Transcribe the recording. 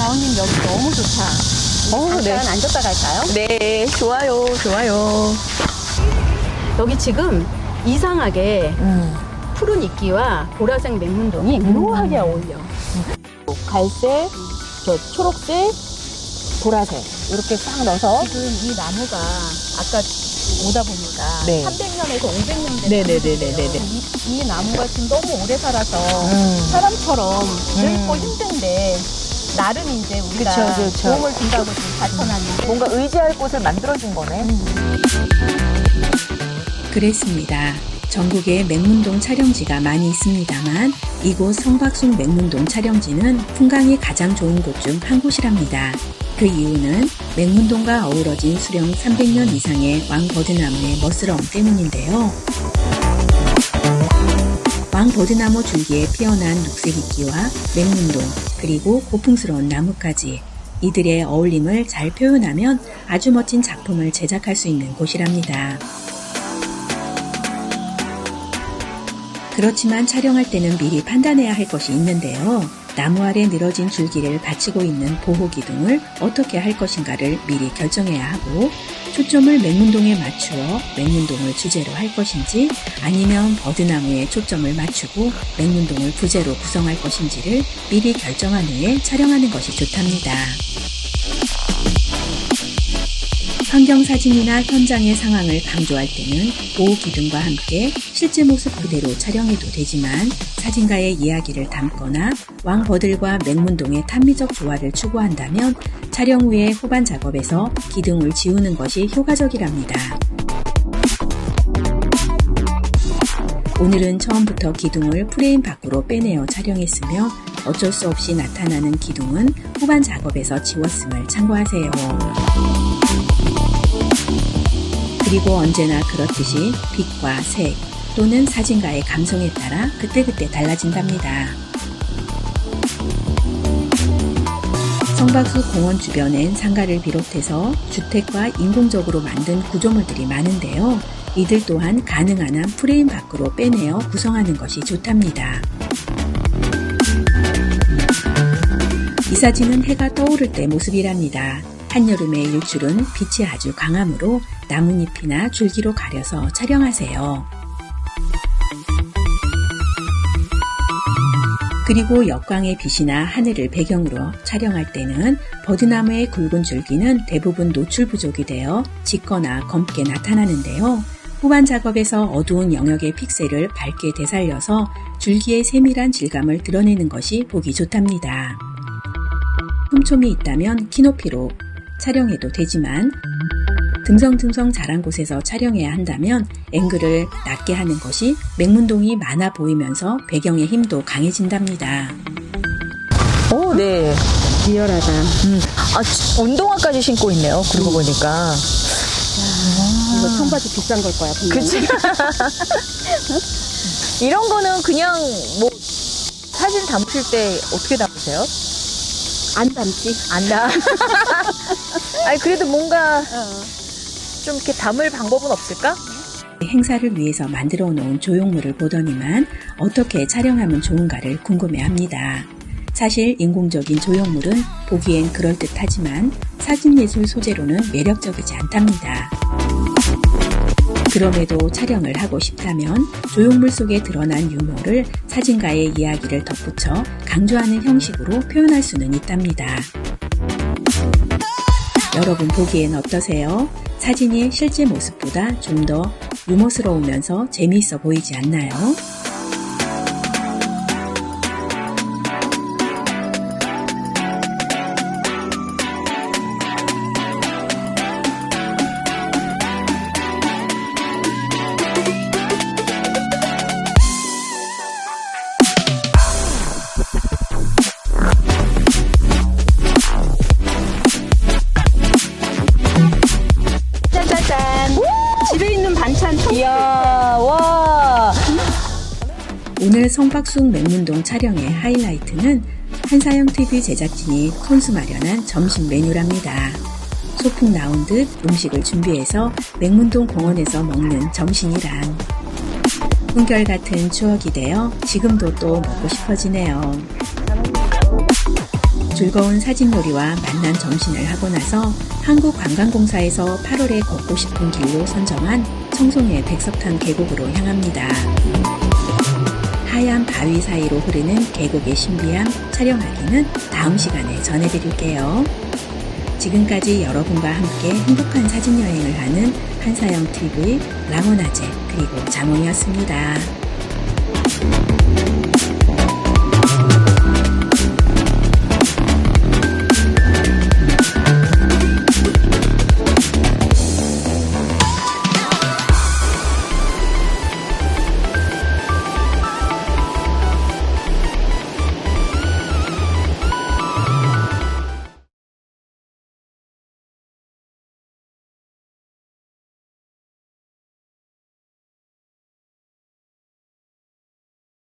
좋다. 어, 잠깐 네. 앉았다 갈까요? 네, 좋아요, 좋아요. 여기 지금 이상하게 음. 푸른 이끼와 보라색 맹문동이 묘하게 어울려. 갈색, 저 초록색, 보라색 이렇게 싹 넣어서 지금 이 나무가 아까 오다 보니까 네. 300년에서 500년 된 네네네네네네. 나무인데요. 이, 이 나무가 지금 너무 오래 살아서 음. 사람처럼 늙고 음. 힘든데 나름 이제 우리가 그쵸, 그쵸. 도움을 준다고 지금 받쳐놨는데 뭔가 의지할 곳을 만들어준 거네. 그랬습니다. 전국에 맹문동 촬영지가 많이 있습니다만 이곳 성박순 맹문동 촬영지는 풍광이 가장 좋은 곳 중 한 곳이랍니다. 그 이유는 맹문동과 어우러진 수령 300년 이상의 왕버드나무의 멋스러움 때문인데요. 왕버드나무 줄기에 피어난 녹색 이끼와 맹문동 그리고 고풍스러운 나무까지 이들의 어울림을 잘 표현하면 아주 멋진 작품을 제작할 수 있는 곳이랍니다. 그렇지만 촬영할 때는 미리 판단해야 할 것이 있는데요. 나무 아래 늘어진 줄기를 받치고 있는 보호 기둥을 어떻게 할 것인가를 미리 결정해야 하고 초점을 맹문동에 맞추어 맹문동을 주제로 할 것인지 아니면 버드나무에 초점을 맞추고 맹문동을 부제로 구성할 것인지를 미리 결정한 후에 촬영하는 것이 좋답니다. 환경사진이나 현장의 상황을 강조할 때는 보호 기둥과 함께 실제 모습 그대로 촬영해도 되지만 사진가의 이야기를 담거나 왕버들과 맹문동의 탐미적 조화를 추구한다면 촬영 후에 후반 작업에서 기둥을 지우는 것이 효과적이랍니다. 오늘은 처음부터 기둥을 프레임 밖으로 빼내어 촬영했으며 어쩔 수 없이 나타나는 기둥은 후반 작업에서 지웠음을 참고하세요. 그리고 언제나 그렇듯이 빛과 색 또는 사진가의 감성에 따라 그때그때 달라진답니다. 성박수 공원 주변엔 상가를 비롯해서 주택과 인공적으로 만든 구조물들이 많은데요. 이들 또한 가능한 한 프레임 밖으로 빼내어 구성하는 것이 좋답니다. 이 사진은 해가 떠오를 때 모습이랍니다. 한여름의 일출은 빛이 아주 강하므로 나뭇잎이나 줄기로 가려서 촬영하세요. 그리고 역광의 빛이나 하늘을 배경으로 촬영할 때는 버드나무의 굵은 줄기는 대부분 노출 부족이 되어 짙거나 검게 나타나는데요. 후반 작업에서 어두운 영역의 픽셀을 밝게 되살려서 줄기의 세밀한 질감을 드러내는 것이 보기 좋답니다. 흠촌이 있다면 키높이로 촬영해도 되지만 듬성듬성 자란 곳에서 촬영해야 한다면 앵글을 낮게 하는 것이 맹문동이 많아 보이면서 배경의 힘도 강해진답니다. 오, 네. 리얼하다. 음. 아, 지- 운동화까지 신고 있네요. 그러고 보니까. 이거 청바지 비싼 걸 거야. 분명히. 그치? 이런 거는 그냥 뭐 사진 담으실 때 어떻게 담으세요? 안 담지. 안 나. 아니 그래도 뭔가 어. 좀 이렇게 담을 방법은 없을까? 행사를 위해서 만들어 놓은 조형물을 보더니만 어떻게 촬영하면 좋은가를 궁금해합니다. 사실 인공적인 조형물은 보기엔 그럴듯하지만 사진예술 소재로는 매력적이지 않답니다. 그럼에도 촬영을 하고 싶다면 조형물 속에 드러난 유머를 사진가의 이야기를 덧붙여 강조하는 형식으로 표현할 수는 있답니다. 여러분 보기엔 어떠세요? 사진이 실제 모습보다 좀 더 유머스러우면서 재미있어 보이지 않나요? 반찬 통. 이야, 와. 오늘 성박순 맹문동 촬영의 하이라이트는 한사영 TV 제작진이 손수 마련한 점심 메뉴랍니다. 소풍 나온 듯 음식을 준비해서 맹문동 공원에서 먹는 점심이란 한결같은 추억이 되어 지금도 또 먹고 싶어지네요. 즐거운 사진놀이와 만난 점심을 하고 나서 한국관광공사에서 8월에 걷고 싶은 길로 선정한 청송의 백석탄 계곡으로 향합니다. 하얀 바위 사이로 흐르는 계곡의 신비함 촬영하기는 다음 시간에 전해드릴게요. 지금까지 여러분과 함께 행복한 사진 여행을 하는 한사영 TV 랑원아재 그리고 자몽이었습니다.